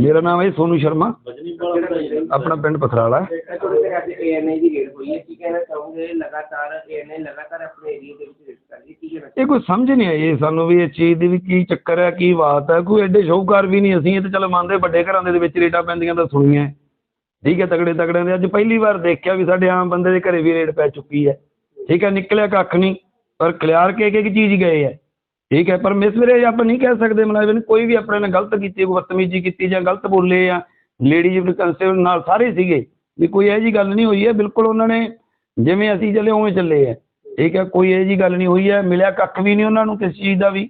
ਮੇਰਾ ਨਾਮ ਹੈ ਸੋਨੂ ਸ਼ਰਮਾ। ਆਪਣਾ ਪਿੰਡ ਪਥਰਾਲਾ ਏਐਨਏ ਦੀ ਰੇਡ ਹੋਈ ਹੈ। ਕੀ ਕਹਿਣਾ ਚਾਹੋਗੇ? ਲਗਾਤਾਰ ਏਐਨਏ ਲਗਾਤਾਰ ਆਪਣੇ ਏਰੀਆ ਦੇ ਵਿੱਚ ਇਹ ਕੋਈ ਸਮਝ ਨਹੀਂ ਆਈ ਸਾਨੂੰ ਵੀ ਇਸ ਚੀਜ਼ ਦੀ ਵੀ ਕੀ ਚੱਕਰ ਹੈ, ਕੀ ਬਾਤ ਹੈ। ਕੋਈ ਐਡੇ ਸ਼ੌਹਕਾਰ ਵੀ ਨਹੀਂ ਅਸੀਂ, ਇਹ ਤਾਂ ਚਲੋ ਮੰਨਦੇ ਵੱਡੇ ਘਰਾਂ ਦੇ ਵਿੱਚ ਰੇਟਾਂ ਪੈਂਦੀਆਂ ਤਾਂ ਸੁਣੀਆਂ। ਠੀਕ ਹੈ ਤਗੜੇ ਤਗੜੇ ਦੇ। ਅੱਜ ਪਹਿਲੀ ਵਾਰ ਦੇਖਿਆ ਵੀ ਸਾਡੇ ਆਮ ਬੰਦੇ ਦੇ ਘਰੇ ਵੀ ਰੇਟ ਪੈ ਚੁੱਕੀ ਹੈ। ਠੀਕ ਹੈ, ਨਿਕਲਿਆ ਕੱਖ ਨਹੀਂ, ਪਰ ਖਿਲਾਰ ਕੇ ਇੱਕ ਇੱਕ ਚੀਜ਼ ਗਏ ਹੈ। ਠੀਕ ਹੈ, ਪਰ ਮਿਸਵਰੇ ਆਪਾਂ ਨਹੀਂ ਕਹਿ ਸਕਦੇ ਮੁਲਾਜ਼ਮ ਨੇ ਕੋਈ ਵੀ ਆਪਣੇ ਨਾਲ ਗਲਤ ਕੀਤੀ, ਕੋਈ ਬਦਤਮੀਜ਼ੀ ਕੀਤੀ ਜਾਂ ਗਲਤ ਬੋਲੇ ਆ ਲੇਡੀਜ਼ ਕਨਸਟੇਬਲ ਨਾਲ ਸਾਰੇ ਸੀਗੇ, ਵੀ ਕੋਈ ਇਹੋ ਜਿਹੀ ਗੱਲ ਨਹੀਂ ਹੋਈ ਹੈ। ਬਿਲਕੁਲ ਉਹਨਾਂ ਨੇ, ਜਿਵੇਂ ਅਸੀਂ ਚੱਲੇ, ਉਵੇਂ ਚੱਲੇ ਆ ਠੀਕ ਹੈ, ਕੋਈ ਇਹੋ ਜਿਹੀ ਗੱਲ ਨਹੀਂ ਹੋਈ ਹੈ, ਮਿਲਿਆ ਕੱਖ ਵੀ ਨਹੀਂ ਉਹਨਾਂ ਨੂੰ ਕਿਸੇ ਚੀਜ਼ ਦਾ ਵੀ।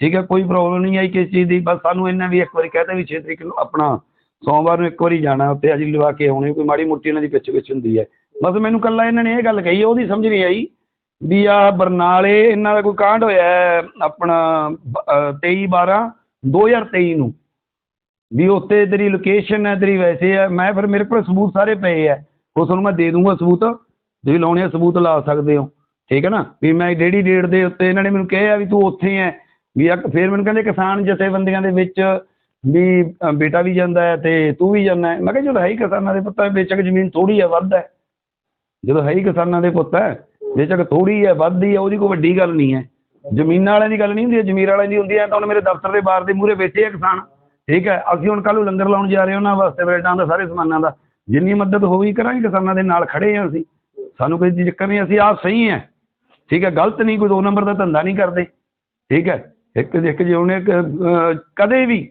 ਠੀਕ ਹੈ, ਕੋਈ ਪ੍ਰੋਬਲਮ ਨਹੀਂ ਆਈ ਕਿਸੇ ਚੀਜ਼ ਦੀ। ਬਸ ਸਾਨੂੰ ਇਹਨਾਂ ਵੀ ਇੱਕ ਵਾਰੀ ਕਹਤਾ ਵੀ 6 ਤਰੀਕ ਨੂੰ ਆਪਣਾ ਸੋਮਵਾਰ ਨੂੰ ਇੱਕ ਵਾਰੀ ਜਾਣਾ ਉੱਥੇ ਅੱਜ ਲਵਾ ਕੇ ਆਉਣੇ, ਕੋਈ ਮਾੜੀ ਮੋਟੀ ਇਹਨਾਂ ਦੀ ਪਿੱਛ ਪਿੱਛ ਹੁੰਦੀ ਹੈ। ਬਸ ਮੈਨੂੰ ਕੱਲਾ ਇਹਨਾਂ ਨੇ ਇਹ ਗੱਲ ਕਹੀ, ਉਹਦੀ ਸਮਝ ਨਹੀਂ ਆਈ ਵੀ ਆ ਬਰਨਾਲੇ ਇਹਨਾਂ ਦਾ ਕੋਈ ਕਾਂਡ ਹੋਇਆ ਹੈ, ਆਪਣਾ 23 12 2023 ਨੂੰ। ਵੀ ਉੱਤੇ ਤੇਰੀ ਲੋਕੇਸ਼ਨ ਹੈ, ਤੇਰੀ ਵੈਸੇ ਹੈ, ਮੈਂ ਫਿਰ ਮੇਰੇ ਕੋਲ ਸਬੂਤ ਸਾਰੇ ਪਏ ਹੈ। ਉਹ ਤੁਹਾਨੂੰ ਮੈਂ ਦੇ ਦੂੰਗਾ ਸਬੂਤ, ਤੁਸੀਂ ਲਾਉਣੇ ਆ ਸਬੂਤ, ਲਾ ਸਕਦੇ ਹੋ। ਠੀਕ ਹੈ ਨਾ? ਵੀ ਮੈਂ ਡੇਡੀ ਡੇਟ ਦੇ ਉੱਤੇ ਇਹਨਾਂ ਨੇ ਮੈਨੂੰ ਕਿਹਾ ਵੀ ਤੂੰ ਉੱਥੇ ਹੈ ਵੀ ਆ ਫਿਰ ਮੈਨੂੰ ਕਹਿੰਦੇ ਕਿਸਾਨ ਜਥੇਬੰਦੀਆਂ ਦੇ ਵਿੱਚ ਵੀ ਬੇਟਾ ਵੀ ਜਾਂਦਾ ਹੈ ਤੇ ਤੂੰ ਵੀ ਜਾਂਦਾ ਮੈਂ ਕਿਹਾ ਜਦੋਂ ਹੈ ਹੀ ਕਿਸਾਨਾਂ ਦੇ ਪੁੱਤ ਹੈ ਬੇਸ਼ੱਕ ਜ਼ਮੀਨ ਥੋੜੀ ਹੈ, ਵੱਧ ਹੈ। ਜਦੋਂ ਹੈ ਹੀ ਕਿਸਾਨਾਂ ਦੇ ਪੁੱਤ ਹੈ ਬੇਸ਼ੱਕ ਥੋੜੀ ਹੈ ਵੱਧਦੀ ਹੈ ਉਹਦੀ ਕੋਈ ਵੱਡੀ ਗੱਲ ਨਹੀਂ ਹੈ। ਜ਼ਮੀਨਾਂ ਵਾਲਿਆਂ ਦੀ ਗੱਲ ਨਹੀਂ ਹੁੰਦੀ, ਜ਼ਮੀਰ ਵਾਲਿਆਂ ਦੀ ਹੁੰਦੀ ਹੈ, ਤਾਂ ਹੁਣ ਮੇਰੇ ਦਫ਼ਤਰ ਦੇ ਬਾਹਰ ਦੇ ਮੂਹਰੇ ਬੈਠੇ ਆ ਕਿਸਾਨ। ਠੀਕ ਹੈ, ਅਸੀਂ ਹੁਣ ਕੱਲ੍ਹ ਨੂੰ ਲੰਗਰ ਲਾਉਣ ਜਾ ਰਹੇ ਉਹਨਾਂ ਵਾਸਤੇ ਬ੍ਰੈਡਾਂ ਦਾ, ਸਾਰੇ ਸਮਾਨਾਂ ਦਾ। ਜਿੰਨੀ ਮਦਦ ਹੋਈ ਕਰਾਂਗੇ, ਕਿਸਾਨਾਂ ਦੇ ਨਾਲ ਖੜੇ ਹਾਂ ਅਸੀਂ। ਸਾਨੂੰ ਕੋਈ ਚੱਕਰ ਨਹੀਂ, ਅਸੀਂ ਆਪ ਸਹੀ ਹੈ। ਠੀਕ ਹੈ, ਗਲਤ ਨਹੀਂ, ਕੋਈ ਦੋ ਨੰਬਰ ਦਾ ਧੰਦਾ ਨਹੀਂ ਕਰਦੇ। ਠੀਕ ਹੈ, ਇੱਕ ਇੱਕ ਜੇ ਉਹਨੇ ਕਦੇ ਵੀ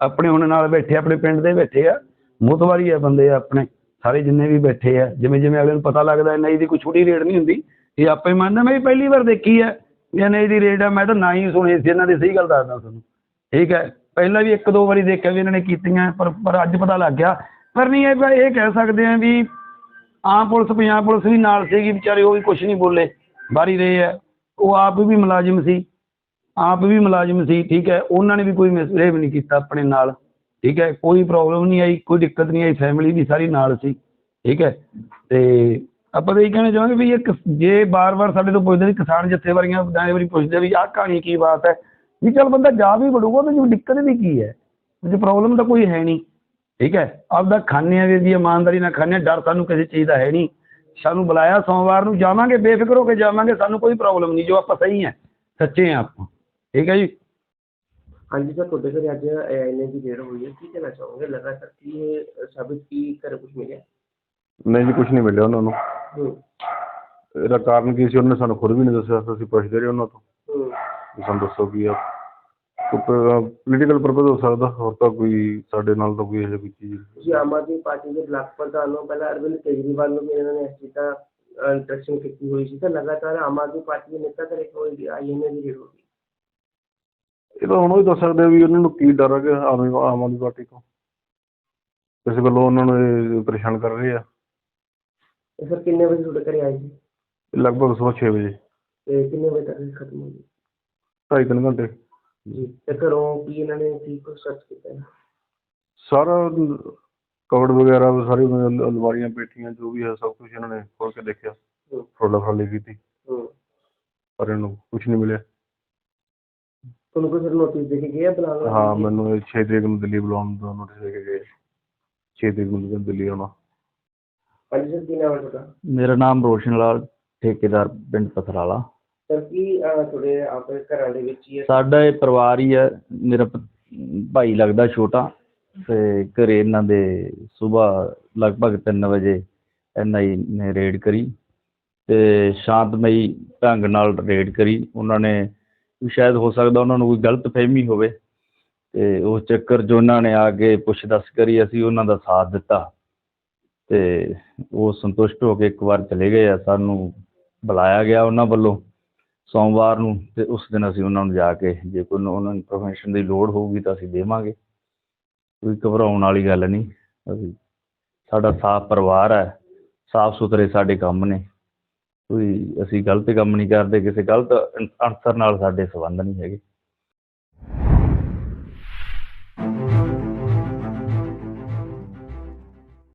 ਆਪਣੇ ਹੁਣ ਨਾਲ ਬੈਠੇ, ਆਪਣੇ ਪਿੰਡ ਦੇ ਬੈਠੇ ਆ, ਮੁਤਵਾਰੀ ਆ ਬੰਦੇ ਆ ਆਪਣੇ, ਸਾਰੇ ਜਿੰਨੇ ਵੀ ਬੈਠੇ ਆ, ਜਿਵੇਂ ਜਿਵੇਂ ਅਗਲੇ ਨੂੰ ਪਤਾ ਲੱਗਦਾ ਨਹੀਂ ਦੀ ਕੋਈ ਛੋਟੀ ਰੇਟ ਨਹੀਂ ਹੁੰਦੀ, ਇਹ ਆਪੇ ਮੰਨਦਾ ਮੈਂ ਵੀ ਪਹਿਲੀ ਵਾਰ ਦੇਖੀ ਹੈ ਵੀ ਨਹੀਂ ਦੀ ਰੇਟ ਆ, ਮੈਂ ਤਾਂ ਨਾ ਹੀ ਸੁਣੀ ਸੀ, ਇਹਨਾਂ ਦੀ ਸਹੀ ਗੱਲ ਦੱਸਦਾ ਤੁਹਾਨੂੰ। ਠੀਕ ਹੈ, ਪਹਿਲਾਂ ਵੀ ਇੱਕ ਦੋ ਵਾਰੀ ਦੇਖਿਆ ਵੀ ਇਹਨਾਂ ਨੇ ਕੀਤੀਆਂ, ਪਰ ਪਰ ਅੱਜ ਪਤਾ ਲੱਗ ਗਿਆ। ਪਰ ਨਹੀਂ, ਇਹ ਇਹ ਕਹਿ ਸਕਦੇ ਆ ਵੀ ਆਮ ਪੁਲਿਸ, ਪੰਜਾਬ ਪੁਲਿਸ ਵੀ ਨਾਲ ਸੀਗੀ, ਵਿਚਾਰੇ ਉਹ ਵੀ ਕੁਝ ਨਹੀਂ ਬੋਲੇ। ਬਾਰੀ ਰਹੇ ਹੈ ਉਹ ਆਪ ਵੀ ਮੁਲਾਜ਼ਮ ਸੀ। ਆਪ ਵੀ ਮੁਲਾਜ਼ਮ ਸੀ, ਠੀਕ ਹੈ। ਉਹਨਾਂ ਨੇ ਵੀ ਕੋਈ ਮਿਸਬਿਹੇਵ ਨਹੀਂ ਕੀਤਾ ਆਪਣੇ ਨਾਲ, ਠੀਕ ਹੈ। ਕੋਈ ਪ੍ਰੋਬਲਮ ਨਹੀਂ ਆਈ, ਕੋਈ ਦਿੱਕਤ ਨਹੀਂ ਆਈ। ਫੈਮਿਲੀ ਵੀ ਸਾਰੀ ਨਾਲ ਸੀ, ਠੀਕ ਹੈ। ਤੇ ਆਪਾਂ ਤਾਂ ਇਹ ਕਹਿਣਾ ਚਾਹਾਂਗੇ ਵੀ ਇਹ ਜੇ ਬਾਰ-ਬਾਰ ਸਾਡੇ ਤੋਂ ਪੁੱਛਦੇ ਵੀ ਕਿਸਾਨ ਜਥੇਬੰਦੀਆਂ ਦਾਣੇ ਵਾਰੀ ਪੁੱਛਦੇ ਵੀ ਆਹ ਕਹਾਣੀ ਕੀ ਬਾਤ ਹੈ, ਵੀ ਚੱਲ ਬੰਦਾ ਜਾ ਵੀ ਵੜੂਗਾ ਤਾਂ ਜੋ ਦਿੱਕਤ ਵੀ ਕੀ ਹੈ? ਜੇ ਪ੍ਰੋਬਲਮ ਤਾਂ ਕੋਈ ਹੈ ਨਹੀਂ, ਠੀਕ ਹੈ। ਆਪਦਾ ਖਾਣੇ ਆ ਵੀ ਜੀ ਇਮਾਨਦਾਰੀ ਨਾਲ ਖਾਣੇ ਡਰ ਸਾਨੂੰ ਕਿਸੇ ਚੀਜ਼ ਦਾ ਹੈ ਨਹੀਂ। ਸਾਨੂੰ ਬੁਲਾਇਆ ਸੋਮਵਾਰ ਨੂੰ ਜਾਵਾਂਗੇ ਬੇਫਿਕਰ ਹੋ ਕੇ ਜਾਵਾਂਗੇ ਸਾਨੂੰ ਕੋਈ ਪ੍ਰੋਬਲਮ ਨਹੀਂ ਜੋ ਆਪਾਂ ਸਹੀ ਹੈ ਸੱਚੇ ਆ ਆਪਾਂ। ਠੀਕ ਹੈ ਜੀ? ਹਾਂਜੀ ਸਰ ਤੁਹਾਡੇ ਘਰੇ ਅੱਜ ਏਐਨਏ ਦੀ ਰੇਡ ਹੋਈ ਹੈ ਕੀ ਕਹਿਣਾ ਚਾਹੋਗੇ? ਲਗਾਤਾਰ ਕੀ ਇਹ ਸਾਬਿਤ ਕੀ ਕਰ ਕੁਝ ਮਿਲਿਆ? ਨਹੀਂ ਜੀ ਕੁਝ ਨਹੀਂ ਮਿਲਿਆ ਉਹਨਾਂ ਨੂੰ। ਹੂੰ। ਇਹਦਾ ਕਾਰਨ ਕੀ ਸੀ? ਉਹਨੇ ਸਾਨੂੰ ਖੁਦ ਵੀ ਨਹੀਂ ਦੱਸਿਆ ਅਸੀਂ ਪੁੱਛਦੇ ਰਹੇ ਉਹਨਾਂ ਤੋਂ। ਹੂੰ। ਸਾਨੂੰ ਦੱਸੋ ਕੀ ਆ। ਪੋਲੀਟੀਕਲ ਪਰਪਸ ਹੋ ਸਕਦਾ ਹੋਰ ਤਾਂ ਕੋਈ ਸਾਡੇ ਨਾਲ ਤਾਂ ਕੋਈ ਇਹੋ ਜਿਹੀ ਕੋਈ ਚੀਜ਼। ਤੁਸੀਂ ਆਮ ਆਦਮੀ ਪਾਰਟੀ ਦੇ ਬਲਾਕ ਪ੍ਰਧਾਨ ਨੂੰ ਪਹਿਲਾਂ ਅਰਵਿੰਦ ਕੇਜਰੀਵਾਲ ਨੂੰ ਵੀ ਇਹਨਾਂ ਨੇ ਇਸ ਚੀਜ਼ ਦਾ ਇੰਟਰੈਕਸ਼ਨ ਕੀਤੀ ਹੋਈ ਸੀ ਤਾਂ ਲਗਾਤਾਰ ਆਮ ਆਦਮੀ ਪਾਰਟੀ ਦੇ ਨੇਤਾ ਘਰੇ ਕੋਈ ਆਈਐਨਏ ਦੀ ਰੇਡ ਹੋ ਗਈ ਇਹ ਤਾਂ ਹੁਣ ਉਹ ਹੀ ਦੱਸ ਸਕਦੇ ਆ ਵੀ ਉਹਨਾਂ ਨੂੰ ਕੀ ਡਰ ਹੈ ਕਿ ਆਮ ਆਮ ਆਦਮੀ ਪਾਰਟੀ ਤੋਂ। ਕਿਸੇ ਵੱਲੋਂ ਉਹਨਾਂ ਨੂੰ ਇਹ ਪਰੇਸ਼ਾਨ ਕਰ ਰਹੇ ਆ। ਤੇ ਸਰ ਕਿੰਨੇ ਵਜੇ ਤੁਹਾਡੇ ਘਰੇ ਆਏ ਸੀ ਲਗਭਗ ਸਵੇਰ 6 ਵਜੇ। ਤੇ ਕਿੰਨੇ ਵਜੇ ਤੱਕ ਇਹ ਖਤਮ ਹੋ ਗਈ? ਢਾਈ ਤਿੰਨ ਘੰਟੇ। ਜੀ ਤੇ ਘਰੋਂ ਕੀ ਇਹਨਾਂ ਨੇ ਕੀ ਕੁਝ ਸਰਚ ਕੀਤਾ ਹੈ? ਸਾਰਾ ਕਵਰ ਵਗੈਰਾ ਸਾਰੀ ਅਲ- ਅਲਮਾਰੀਆਂ ਪੇਟੀਆਂ ਜੋ ਵੀ ਹੈ ਸਭ ਕੁਝ ਇਹਨਾਂ ਨੇ ਖੋਲ ਕੇ ਦੇਖਿਆ। ਹੂੰ। ਫਰੋਲਾ ਫਰਾਲੀ ਕੀਤੀ। ਹੂੰ। ਪਰ ਇਹਨੂੰ ਕੁਝ ਨਹੀਂ ਮਿਲਿਆ। ਤੁਹਾਨੂੰ ਕੋਈ ਨੋਟਿਸ ਦੇ ਕੇ ਗਿਆ ਬੁਲਾਉਣ ਵਾਸਤੇ? ਹਾਂ ਮੈਨੂੰ ਇਹ 6 ਤਰੀਕ ਨੂੰ ਦਿੱਲੀ ਬੁਲਾਉਣ ਦਾ ਨੋਟਿਸ ਦੇ ਕੇ ਗਏ। 6 ਤਰੀਕ ਨੂੰ ਦਿੱਲੀ ਆਉਣਾ। ਹਾਂਜੀ ਸਰ ਕੀ ਨਾਮ ਹੈ ਤੁਹਾਡਾ? ਮੇਰਾ ਨਾਮ ਰੋਸ਼ਨ ਲਾਲ ਠੇਕੇਦਾਰ ਪਿੰਡ ਪਥਰਾਲਾ। ਸਰ ਕੀ ਅਹ, ਤੁਹਾਡੇ ਆਪਣੇ ਘਰਾਂ ਦੇ ਵਿੱਚ ਹੀ ਹੈ? ਸਾਡਾ ਇਹ ਪਰਿਵਾਰ ਹੀ ਹੈ। ਮੇਰਾ ਭ- ਭਾਈ ਲੱਗਦਾ ਛੋਟਾ ਤੇ ਘਰੇ ਇਹਨਾਂ ਦੇ ਸਵੇਰ ਲਗਭਗ 3 ਵਜੇ ਐਨਆਈ ਨੇ ਰੇਡ ਕਰੀ ਤੇ ਸ਼ਾਂਤਮਈ ਢੰਗ ਨਾਲ ਰੇਡ ਕਰੀ। ਉਹਨਾਂ ਨੇ ਵੀ ਸ਼ਾਇਦ ਹੋ ਸਕਦਾ ਉਹਨਾਂ ਨੂੰ ਕੋਈ ਗਲਤ ਫਹਿਮੀ ਹੋਵੇ ਤੇ ਉਸ ਚੱਕਰ 'ਚ ਉਹਨਾਂ ਨੇ ਆ ਕੇ ਪੁੱਛ ਦੱਸ ਕਰੀ ਅਸੀਂ ਉਹਨਾਂ ਦਾ ਸਾਥ ਦਿੱਤਾ ਤੇ ਉਹ ਸੰਤੁਸ਼ਟ ਹੋ ਕੇ ਇੱਕ ਵਾਰ ਚਲੇ ਗਏ ਆ। ਸਾਨੂੰ ਬੁਲਾਇਆ ਗਿਆ ਉਹਨਾਂ ਵੱਲੋਂ। ਸੋਮਵਾਰ ਨੂੰ ਤੇ ਉਸ ਦਿਨ ਅਸੀਂ ਉਹਨਾਂ ਨੂੰ ਜਾ ਕੇ ਜੇ ਕੋਈ ਨੂੰ- ਉਹਨਾਂ ਨੂੰ ਇਨਫੋਰਮੇਸ਼ਨ ਦੀ ਲੋੜ ਹੋਊਗੀ ਤਾਂ ਅਸੀਂ ਦੇਵਾਂਗੇ। ਕੋਈ ਘਬਰਾਉਣ ਵਾਲੀ ਗੱਲ ਨਹੀਂ। ਅਸੀਂ, ਸਾਡਾ ਸਾਫ਼ ਪਰਿਵਾਰ ਹੈ, ਸਾਫ਼ ਸੁਥਰੇ ਸਾਡੇ ਕੰਮ ਨੇ। ਕੋਈ ਅਸੀਂ ਗਲਤ ਕੰਮ ਨਹੀਂ ਕਰਦੇ, ਕਿਸੇ ਗਲਤ ਅਨਸਰ ਨਾਲ ਸਾਡੇ ਸੰਬੰਧ ਨਹੀਂ ਹੈਗੇ।